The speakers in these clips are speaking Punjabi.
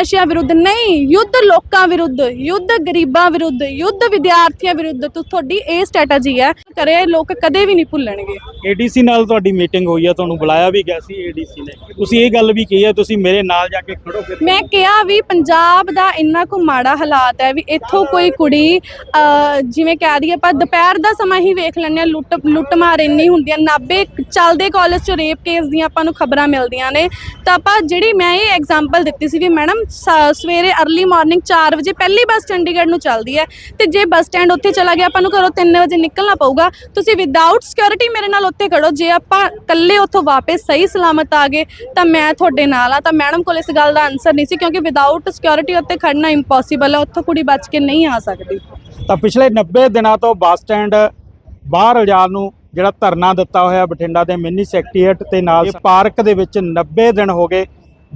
ਨਸ਼ਿਆਂ ਵਿਰੁੱਧ ਨਹੀਂ ਯੁੱਧ ਲੋਕਾਂ ਵਿਰੁੱਧ ਯੁੱਧ ਗਰੀਬਾਂ ਵਿਰੁੱਧ ਯੁੱਧ ਵਿਦਿਆਰਥੀਆਂ ਵਿਰੁੱਧ ਤੁ- ਤੁਹਾਡੀ ਇਹ ਸਟ੍ਰੈਟਜੀ ਹੈ ਕਰੇ ਇਹ ਲੋਕ ਕਦੇ ਵੀ ਨਹੀਂ ਭੁੱਲਣਗੇ। ਏਡੀਸੀ ਨਾਲ ਤੁਹਾਡੀ ਮੀਟਿੰਗ ਹੋਈ ਆ ਤੁਹਾਨੂੰ ਬੁਲਾਇਆ ਵੀ ਗਿਆ ਸੀ ਏਡੀਸੀ ਨੇ। ਤੁਸੀਂ ਇਹ ਗੱਲ ਵੀ ਕਹੀ ਹੈ ਤੁਸੀਂ ਮੇਰੇ ਨਾਲ ਜਾ ਕੇ ਖੜੋ ਫਿਰ। ਮੈਂ ਕਿਹਾ ਵੀ ਪੰਜਾਬ ਦਾ ਇੰਨਾ ਕੁ ਮਾੜਾ ਹਾਲਾਤ ਹੈ ਵੀ ਇੱਥੋਂ ਕੋਈ ਕੁੜੀ ਅਹ, ਜਿਵੇਂ ਕਹਿ ਦਈਏ ਆਪਾਂ ਦੁਪਹਿਰ ਦਾ ਸਮਾਂ ਹੀ ਵੇਖ ਲੈਂਦੇ ਹਾਂ ਲੁੱਟ ਲੁੱਟ ਮਾਰ ਇੰਨੀ ਹੁੰਦੀ ਹੈ 90 ਚੱਲਦੇ ਕਾਲਜ ਚ ਰੇਪ ਕੇਸ ਦੀਆਂ ਆਪਾਂ ਨੂੰ ਖਬਰਾਂ ਮਿਲਦੀਆਂ ਨੇ। ਤਾਂ ਆਪਾਂ ਜਿਹੜੀ ਮੈਂ ਇਹ ਐਗਜ਼ਾਮਪਲ ਦਿੱਤੀ ਸੀ ਵੀ ਮੈਡਮ ਸਵੇਰੇ अर्ਲੀ ਮਾਰਨਿੰਗ 4 ਵਜੇ ਪਹਿਲੀ ਬੱਸ ਚੰਡੀਗੜ੍ਹ ਨੂੰ ਚੱਲਦੀ ਹੈ ਤੇ ਜੇ ਬੱਸ ਸਟੈਂਡ ਉੱਥੇ ਚਲਾ ਗਿਆ ਆਪਾਂ ਨੂੰ ਘਰੋਂ 3 ਵਜੇ ਨਿਕਲਣਾ ਪਊਗਾ। ਤੁਸੀਂ ਵਿਦਆਊਟ ਸਿਕਿਉਰਿਟੀ ਮੇਰੇ ਨਾਲ ਉੱਥੇ ਖੜੋ। ਜੇ ਆਪਾਂ ਇਕੱਲੇ ਉੱਥੋਂ ਵਾਪਸ ਸਹੀ ਸਲਾਮਤ ਆ ਗਏ ਤਾਂ ਮੈਂ ਤੁਹਾਡੇ ਨਾਲ ਆ। ਤਾਂ ਮੈਡਮ ਕੋਲ ਇਸ ਗੱਲ ਦਾ ਆਨਸਰ ਨਹੀਂ ਸੀ ਕਿਉਂਕਿ ਵਿਦਆਊਟ ਸਿਕਿਉਰਿਟੀ ਉੱਤੇ ਖੜਨਾ ਇੰਪੋਸੀਬਲ ਹੈ ਉੱਥੋਂ ਕੁੜੀ ਬਚ ਕੇ ਨਹੀਂ ਆ ਸਕਦੀ। ਤਾਂ ਪਿਛਲੇ 90 ਦਿਨਾਂ ਤੋਂ ਬੱਸ ਸਟੈਂਡ ਬਾਹਰ ਲਿਜਾਣ ਨੂੰ ਜਿਹੜਾ ਧਰਨਾ ਦਿੱਤਾ ਹੋਇਆ ਬਠਿੰਡਾ ਦੇ ਮਿੰਨੀ ਸੈਕਟਰੀਏਟ ਤੇ ਨਾਲ ਪਾਰਕ ਦੇ ਵਿੱਚ 90 ਦਿਨ ਹੋ ਗਏ।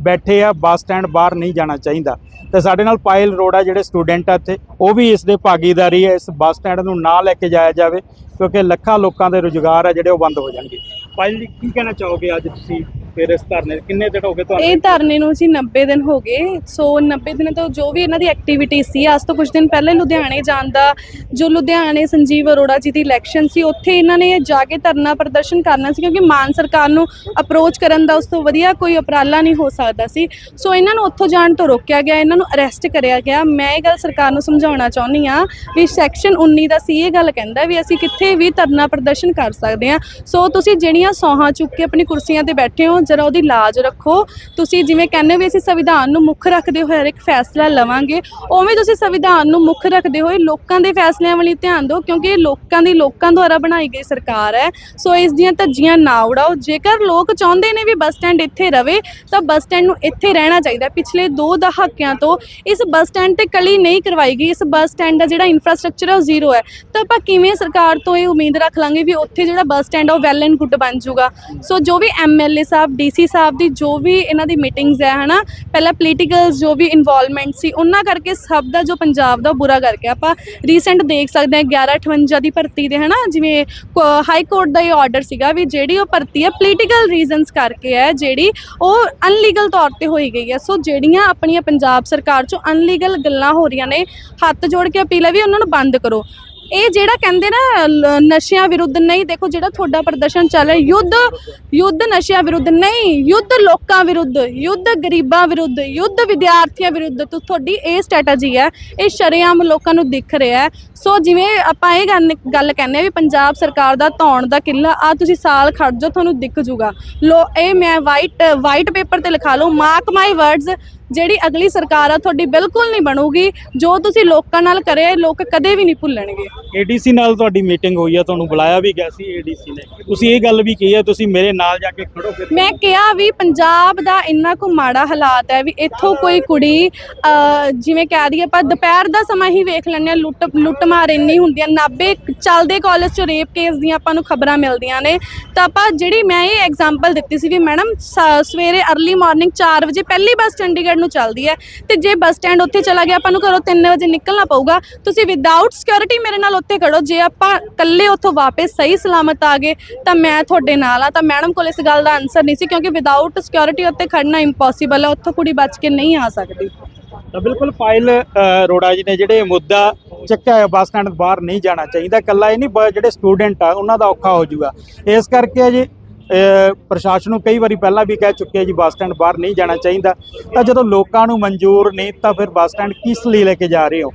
ਬੈਠੇ ਆ, ਬੱਸ ਸਟੈਂਡ ਬਾਹਰ ਨਹੀਂ ਜਾਣਾ ਚਾਹੀਦਾ। ਤੇ ਸਾਡੇ ਨਾਲ ਪਾਇਲ ਰੋੜਾ ਜਿਹੜੇ ਸਟੂਡੈਂਟ ਆ ਇੱਥੇ, ਉਹ ਵੀ ਇਸ ਦੇ ਭਾਗੀਦਾਰੀ ਹੈ ਇਸ ਬੱਸ ਸਟੈਂਡ ਨੂੰ ਨਾ ਲੈ ਕੇ ਜਾਇਆ ਜਾਵੇ, ਕਿਉਂਕਿ ਲੱਖਾਂ ਲੋਕਾਂ ਦੇ ਰੁਜ਼ਗਾਰ ਆ ਜਿਹੜੇ ਉਹ ਬੰਦ ਹੋ ਜਾਣਗੇ। ਪਾਇਲ ਜੀ, ਕੀ ਕਹਿਣਾ ਚਾਹੋਗੇ ਅੱਜ ਤੁਸੀਂ? ਫਿਰ ਇਸ ਧਰਨੇ ਕਿੰਨੇ ਦਿਨ ਹੋ ਗਏ ਇਹ ਧਰਨੇ ਨੂੰ ਜੀ 90 ਦਿਨ ਹੋ ਗਏ। ਸੋ 90 ਦਿਨ ਤੋਂ ਜੋ ਵੀ ਇਹਨਾਂ ਦੀ ਐਕਟੀਵਿਟੀ ਸੀ, ਅੱਜ ਤੋਂ ਕੁਝ ਦਿਨ ਪਹਿਲੇ ਲੁਧਿਆਣੇ ਜਾਣ ਦਾ, ਜੋ ਲੁਧਿਆਣੇ ਸੰਜੀਵ ਅਰੋੜਾ ਜੀ ਦੀ ਇਲੈਕਸ਼ਨ ਸੀ, ਉੱਥੇ ਇਹਨਾਂ ਨੇ ਜਾ ਕੇ ਧਰਨਾ ਪ੍ਰਦਰਸ਼ਨ ਕਰਨਾ ਸੀ, ਕਿਉਂਕਿ ਮਾਨ ਸਰਕਾਰ ਨੂੰ ਅਪਰੋਚ ਕਰਨ ਦਾ ਉਸ ਤੋਂ ਵਧੀਆ ਕੋਈ ਉਪਰਾਲਾ ਨਹੀਂ ਹੋ ਸਕਦਾ ਸੀ। ਸੋ ਇਹਨਾਂ ਨੂੰ ਉੱਥੋਂ ਜਾਣ ਤੋਂ ਰੋਕਿਆ ਗਿਆ, ਇਹਨਾਂ ਨੂੰ ਅਰੈਸਟ ਕਰਿਆ ਗਿਆ। ਮੈਂ ਇਹ ਗੱਲ ਸਰਕਾਰ ਨੂੰ ਸਮਝਾਉਣਾ ਚਾਹੁੰਦੀ ਆ ਵੀ ਸੈਕਸ਼ਨ 19 ਦਾ ਸੀ, ਇਹ ਗੱਲ ਕਹਿੰਦਾ ਵੀ ਅਸੀਂ ਕਿੱਥੇ ਵੀ ਧਰਨਾ ਪ੍ਰਦਰਸ਼ਨ ਕਰ ਸਕਦੇ ਆ ਸੋ ਤੁਸੀਂ ਜਿਹੜੀਆਂ ਸੌਹਾਂ ਚੁੱਕ ਕੇ ਆਪਣੀ ਕੁਰਸੀਆਂ ਤੇ ਬੈਠੇ ਹੋ ਜਰਾ ਉਹਦੀ ਲਾਜ ਰੱਖੋ। ਤੁਸੀਂ ਜਿਵੇਂ ਕਹਿੰਦੇ ਹੋ ਵੀ ਅਸੀਂ ਸੰਵਿਧਾਨ ਨੂੰ ਮੁੱਖ ਰੱਖਦੇ ਹੋਏ ਹਰ ਇੱਕ ਫੈਸਲਾ ਲਵਾਂਗੇ, ਉਵੇਂ ਤੁਸੀਂ ਸੰਵਿਧਾਨ ਨੂੰ ਮੁੱਖ ਰੱਖਦੇ ਹੋਏ ਲੋਕਾਂ ਦੇ ਫੈਸਲਿਆਂ ਵੱਲ ਧਿਆਨ ਦਿਓ, ਕਿਉਂਕਿ ਇਹ ਲੋਕਾਂ ਦੀ ਲੋਕਾਂ ਦੁਆਰਾ ਬਣਾਈ ਗਈ ਸਰਕਾਰ ਹੈ। ਸੋ ਇਸ ਦੀਆਂ ਧੱਜੀਆਂ ਨਾ ਉਡਾਓ। ਜੇਕਰ ਲੋਕ ਚਾਹੁੰਦੇ ਨੇ ਵੀ ਬੱਸ ਸਟੈਂਡ ਇੱਥੇ ਰਵੇ, ਤਾਂ ਬੱਸ ਸਟੈਂਡ ਨੂੰ ਇੱਥੇ ਰਹਿਣਾ ਚਾਹੀਦਾ ਪਿਛਲੇ 2 ਦਹਾਕਿਆਂ ਤੋਂ ਇਸ ਬੱਸ ਸਟੈਂਡ ਤੇ ਕਲੀ ਨਹੀਂ ਕਰਵਾਈ ਗਈ। ਇਸ ਬੱਸ ਸਟੈਂਡ ਦਾ ਜਿਹੜਾ ਇਨਫਰਾਸਟ੍ਰਕਚਰ ਹੈ ਉਹ ਜ਼ੀਰੋ ਹੈ। ਤਾਂ ਆਪਾਂ ਕਿਵੇਂ ਸਰਕਾਰ ਤੋਂ ਇਹ ਉਮੀਦ ਰੱਖ ਲਾਂਗੇ ਵੀ ਉੱਥੇ ਜਿਹੜਾ ਬੱਸ ਸਟੈਂਡ ਆ ਉਹ ਵੈਲ ਐਂਡ ਗੁੱਡ ਬਣ ਜਾਊਗਾ? ਸੋ ਜੋ ਵੀ ਐਮਐਲਏ ਸਾਹਿਬ ਡੀਸੀ ਸਾਹਿਬ ਦੀ ਜੋ ਵੀ ਇਹਨਾਂ ਦੀ ਮੀਟਿੰਗਸ ਹੈ, ਹਨਾ, ਪਹਿਲਾਂ ਪੋਲੀਟੀਕਲਸ ਜੋ ਵੀ ਇਨਵੋਲਵਮੈਂਟ ਸੀ, ਉਹਨਾਂ ਕਰਕੇ ਸਭ ਦਾ ਜੋ ਪੰਜਾਬ ਦਾ ਉਹ ਬੁਰਾ ਕਰਕੇ ਆਪਾਂ ਰੀਸੈਂਟ ਦੇਖ ਸਕਦੇ ਹਾਂ 1158 ਦੀ ਭਰਤੀ ਦੇ, ਹਨਾ, ਜਿਵੇਂ ਹਾਈ ਕੋਰਟ ਦਾ ਇਹ ਆਰਡਰ ਸੀਗਾ ਵੀ ਜਿਹੜੀ ਉਹ ਭਰਤੀ ਹੈ ਪੋਲੀਟੀਕਲ ਰੀਜ਼ਨਸ ਕਰਕੇ ਹੈ, ਜਿਹੜੀ ਉਹ ਅਨਲੀਗਲ ਤੌਰ ਤੇ ਹੋਈ ਗਈ ਹੈ। ਸੋ ਜਿਹੜੀਆਂ ਆਪਣੀਆਂ ਪੰਜਾਬ ਸਰਕਾਰ ਚੋਂ ਅਨਲੀਗਲ ਗੱਲਾਂ ਹੋ ਰਹੀਆਂ ਨੇ, ਹੱਥ ਜੋੜ ਕੇ ਅਪੀਲ ਹੈ ਵੀ ਉਹਨਾਂ ਨੂੰ ਬੰਦ ਕਰੋ। ਇਹ ਜਿਹੜਾ ਕਹਿੰਦੇ ਨਾ ਨਸ਼ਿਆਂ ਵਿਰੁੱਧ ਨਹੀਂ, ਦੇਖੋ ਜਿਹੜਾ ਤੁਹਾਡਾ ਪ੍ਰਦਰਸ਼ਨ ਚੱਲ ਰਿਹਾ, ਯੁੱਧ ਯੁੱਧ ਨਸ਼ਿਆਂ ਵਿਰੁੱਧ ਨਹੀਂ, ਯੁੱਧ ਲੋਕਾਂ ਵਿਰੁੱਧ, ਯੁੱਧ ਗਰੀਬਾਂ ਵਿਰੁੱਧ, ਯੁੱਧ ਵਿਦਿਆਰਥੀਆਂ ਵਿਰੁੱਧ ਤੁਹਾਡੀ ਇਹ ਸਟ੍ਰੈਟਜੀ ਹੈ, ਇਹ ਸ਼ਰੇਆਮ ਲੋਕਾਂ ਨੂੰ ਦਿਖ ਰਿਹਾ ਹੈ। ਸੋ ਜਿਵੇਂ ਆਪਾਂ ਇਹ ਗੱਲ ਗੱਲ ਕਹਿੰਦੇ ਆ ਵੀ ਪੰਜਾਬ ਸਰਕਾਰ ਦਾ ਧੌਣ ਦਾ ਕਿੱਲਾ ਆ ਤੁਸੀਂ ਸਾਲ ਖੜ ਜਾਓ, ਤੁਹਾਨੂੰ ਦਿਖ ਜੂਗਾ। ਲੋ, ਇਹ ਮੈਂ ਵਾਈਟ ਵਾਈਟ ਪੇਪਰ ਤੇ ਲਿਖਾ ਲਓ ਮਾਰਕ ਮਾਈ ਵਰਡਸ ਜਿਹੜੀ ਅਗਲੀ ਸਰਕਾਰ ਆ, ਤੁਹਾਡੀ ਬਿਲਕੁਲ ਨਹੀਂ ਬਣੂਗੀ, ਜੋ ਤੁਸੀਂ ਲੋਕਾਂ ਨਾਲ ਕਰਿਆ ਲੋਕ ਕਦੇ ਵੀ ਨਹੀਂ ਭੁੱਲਣਗੇ। ਏਡੀਸੀ ਨਾਲ ਤੁਹਾਡੀ ਮੀਟਿੰਗ ਹੋਈ ਆ, ਤੁਹਾਨੂੰ ਬੁਲਾਇਆ ਵੀ ਗਿਆ ਸੀ ਏਡੀਸੀ ਨੇ। ਤੁਸੀਂ ਇਹ ਗੱਲ ਵੀ ਕਹੀ ਹੈ ਤੁਸੀਂ ਮੇਰੇ ਨਾਲ ਜਾ ਕੇ ਖੜੋ ਫਿਰ। ਮੈਂ ਕਿਹਾ ਵੀ ਪੰਜਾਬ ਦਾ ਇੰਨਾ ਕੁ ਮਾੜਾ ਹਾਲਾਤ ਹੈ ਵੀ ਇੱਥੋਂ ਕੋਈ ਕੁੜੀ ਜਿਵੇਂ ਕਹਿ ਦਈਏ ਆਪਾਂ ਦੁਪਹਿਰ ਦਾ ਸਮਾਂ ਹੀ ਵੇਖ ਲੈਂਦੇ ਹਾਂ, ਲੁੱਟ ਲੁੱਟ ਮਾਰ ਇੰਨੀ ਹੁੰਦੀ ਹੈ। 90 ਚੱਲਦੇ ਕਾਲਜ ਚ ਰੇਪ ਕੇਸ ਦੀਆਂ ਆਪਾਂ ਨੂੰ ਖਬਰਾਂ ਮਿਲਦੀਆਂ ਨੇ। ਤਾਂ ਆਪਾਂ ਜਿਹੜੀ ਮੈਂ ਇਹ ਐਗਜ਼ਾਮਪਲ ਦਿੱਤੀ ਸੀ ਵੀ ਮੈਡਮ ਸਵੇਰੇ अर्ਲੀ ਮਾਰਨਿੰਗ 4 ਵਜੇ ਪਹਿਲੀ ਬੱਸ ਚੰਡੀਗੜ੍ਹ ਨੂੰ ਚੱਲਦੀ ਹੈ ਤੇ ਜੇ ਬੱਸ ਸਟੈਂਡ ਉੱਥੇ ਚਲਾ ਗਿਆ, ਆਪਾਂ ਨੂੰ ਘਰੋਂ 3 ਵਜੇ ਨਿਕਲਣਾ ਪਊਗਾ। ਤੁਸੀਂ ਵਿਦਆਊਟ ਸਿਕਿਉਰਿਟੀ ਮੇਰੇ ਨਾਲ ਉੱਥੇ ਖੜੋ। ਜੇ ਆਪਾਂ ਇਕੱਲੇ ਉੱਥੋਂ ਵਾਪਸ ਸਹੀ ਸਲਾਮਤ ਆ ਗਏ, ਤਾਂ ਮੈਂ ਤੁਹਾਡੇ ਨਾਲ ਆ। ਤਾਂ ਮੈਡਮ ਕੋਲ ਇਸ ਗੱਲ ਦਾ ਆਨਸਰ ਨਹੀਂ ਸੀ, ਕਿਉਂਕਿ ਵਿਦਆਊਟ ਸਿਕਿਉਰਿਟੀ ਉੱਤੇ ਖੜਨਾ ਇੰਪੋਸੀਬਲ ਹੈ ਉੱਥੋਂ ਕੁੜੀ ਬਚ ਕੇ ਨਹੀਂ ਆ ਸਕਦੀ। ਤਾਂ ਬਿਲਕੁਲ ਪਾਇਲ ਰੋੜਾ ਜੀ ਨੇ ਜਿਹੜੇ ਮੁੱਦਾ ਚੱਕਿਆ ਹੈ ਬੱਸ ਸਟੈਂਡ ਬਾਹਰ ਨਹੀਂ ਜਾਣਾ ਚਾਹੀਦਾ। ਕੱਲਾ ਇਹ ਨਹੀਂ ਜਿਹੜੇ ਸਟੂਡੈਂਟ ਆ, ਉਹਨਾਂ ਦਾ ਔਖਾ ਹੋ ਜਾਊਗਾ। ਇਸ ਕਰਕੇ ਜੀ ਪ੍ਰਸ਼ਾਸਨ ਨੂੰ ਕਈ ਵਾਰੀ ਪਹਿਲਾਂ ਵੀ ਕਹਿ ਚੁੱਕੇ ਜੀ, ਬੱਸ ਸਟੈਂਡ ਬਾਹਰ ਨਹੀਂ ਜਾਣਾ ਚਾਹੀਦਾ। ਤਾਂ ਜਦੋਂ ਲੋਕਾਂ ਨੂੰ ਮਨਜ਼ੂਰ ਨਹੀਂ, ਤਾਂ ਫਿਰ ਬੱਸ ਸਟੈਂਡ ਕਿਸ ਲਈ ਲੈ ਕੇ ਜਾ ਰਹੇ ਹੋ?